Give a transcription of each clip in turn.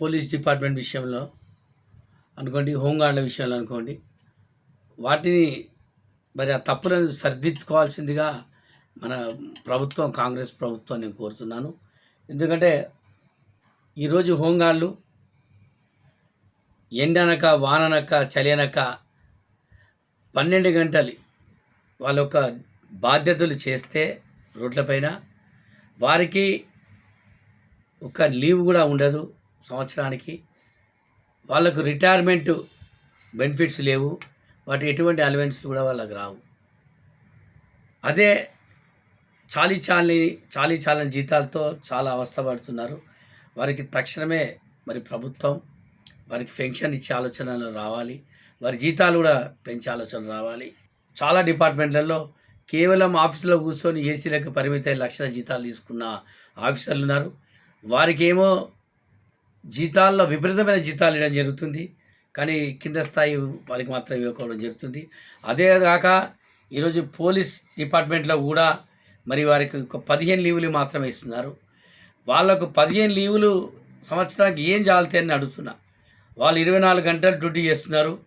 Police department విషయంలో అనుకోండి హోంగార్డుల విషయంలో అనుకోండి వాటిని మరి ఆ తప్పులను సరిదిద్దుకోవాల్సిందిగా మన ప్రభుత్వం కాంగ్రెస్ ప్రభుత్వం నేను కోరుతున్నాను. ఎందుకంటే ఈరోజు హోంగార్డులు ఎండనక వాననక చలినక పన్నెండు గంటలు వాళ్ళ యొక్క బాధ్యతలు చేస్తే రోడ్లపైన వారికి ఒక లీవ్ కూడా ఉండదు. సంవత్సరానికి వాళ్ళకు రిటైర్మెంట్ బెనిఫిట్స్ లేవు. వాటి ఎటువంటి అలవెన్స్లు కూడా వాళ్ళకి రావు. అదే చాలీ చాలని చాలీ చాలని జీతాలతో చాలా అవస్థపడుతున్నారు. వారికి తక్షణమే మరి ప్రభుత్వం వారికి పెన్షన్ ఇచ్చే ఆలోచనలు రావాలి. వారి జీతాలు కూడా పెంచే ఆలోచన రావాలి. చాలా డిపార్ట్మెంట్లలో కేవలం ఆఫీసులో కూర్చొని ఏసీలకు పరిమిత లక్షల జీతాలు తీసుకున్న ఆఫీసర్లు ఉన్నారు. వారికేమో జీతాల్లో విపరీతమైన జీతాలు ఇవ్వడం జరుగుతుంది. కానీ కింద స్థాయి వారికి మాత్రం ఇవ్వకపోవడం జరుగుతుంది. అదే కాక ఈరోజు పోలీస్ డిపార్ట్మెంట్లో కూడా మరి వారికి ఒక పదిహేను లీవులు మాత్రమే ఇస్తున్నారు. వాళ్ళకు పదిహేను లీవులు సంవత్సరానికి ఏం అని అడుగుతున్నా. వాళ్ళు ఇరవై నాలుగు గంటలు డ్యూటీ చేస్తున్నారు.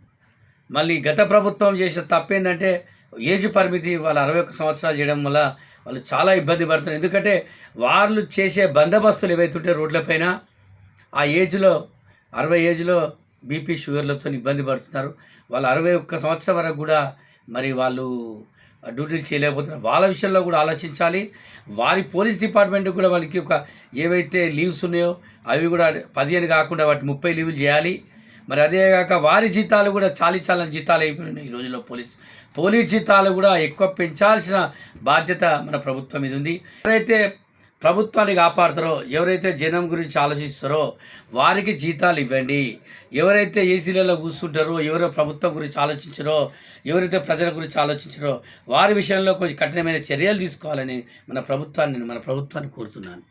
మళ్ళీ గత ప్రభుత్వం చేసిన తప్పేందంటే ఏజ్ పరిమితి వాళ్ళు అరవై ఒక్క సంవత్సరాలు చేయడం వల్ల వాళ్ళు చాలా ఇబ్బంది పడుతున్నారు. ఎందుకంటే వాళ్ళు చేసే బందోబస్తులు ఏవైతుంటే రోడ్లపైన ఆ ఏజ్లో అరవై ఏజ్లో బీపీ షుగర్లతో ఇబ్బంది పడుతున్నారు. వాళ్ళు అరవై ఒక్క సంవత్సరం వరకు కూడా మరి వాళ్ళు డ్యూటీలు చేయలేకపోతున్నారు. వాళ్ళ విషయంలో కూడా ఆలోచించాలి. వారి పోలీస్ డిపార్ట్మెంట్ కూడా వాళ్ళకి ఒక ఏవైతే లీవ్స్ ఉన్నాయో అవి కూడా పదిహేను కాకుండా వాటి ముప్పై లీవ్లు చేయాలి. మరి అదేగాక వారి జీతాలు కూడా చాలీ చాలని జీతాలు అయిపోయినాయి ఈ రోజుల్లో పోలీస్. పోలీస్ జీతాలు కూడా ఎక్కువ పెంచాల్సిన బాధ్యత మన ప్రభుత్వం మీద ఉంది. ఎవరైతే ప్రభుత్వాన్ని కాపాడుతారో ఎవరైతే జనం గురించి ఆలోచిస్తారో వారికి జీతాలు ఇవ్వండి. ఎవరైతే ఏసీలలో కూర్చుంటారో ఎవరో ప్రభుత్వం గురించి ఆలోచించారో ఎవరైతే ప్రజల గురించి ఆలోచించారో వారి విషయంలో కొంచెం కఠినమైన చర్యలు తీసుకోవాలని మన ప్రభుత్వాన్ని మన ప్రభుత్వాన్ని కోరుతున్నాను.